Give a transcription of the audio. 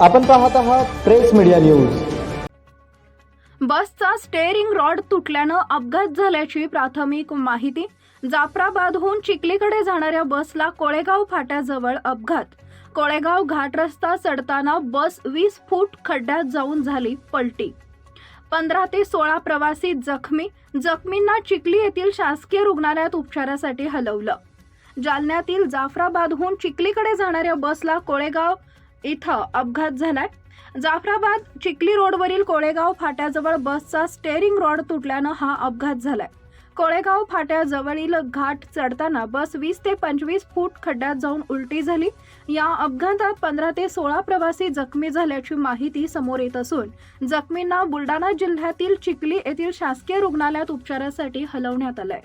आपण पाहत आहात प्रेस मीडिया न्यूज. बसचा स्टेअरिंग रॉड तुटल्यानं अपघात झाल्याची प्राथमिक माहिती. जाफराबादहून चिखलीकडे जाणाऱ्या बसला कोळेगाव फाट्याजवळ अपघात. कोळेगाव घाट रस्ता चढताना बस वीस फूट खड्ड्यात जाऊन झाली पलटी. पंधरा ते सोळा प्रवासी जखमी जखमींना चिखली येथील शासकीय रुग्णालयात उपचारासाठी हलवलं. जालन्यातील जाफराबादहून चिखलीकडे जाणाऱ्या बसला कोळेगाव इथं अपघात झालाय. जाफराबाद चिखली रोडवरील कोळेगाव फाट्याजवळ बसचा स्टेअरिंग रॉड तुटल्यानं हा अपघात झालाय. कोळेगाव फाट्याजवळील घाट चढताना बस वीस ते पंचवीस फूट खड्ड्यात जाऊन उलटी झाली. या अपघातात पंधरा ते सोळा प्रवासी जखमी झाल्याची माहिती समोर येत असून जखमींना बुलडाणा जिल्ह्यातील चिखली येथील शासकीय रुग्णालयात उपचारासाठी हलवण्यात आलंय.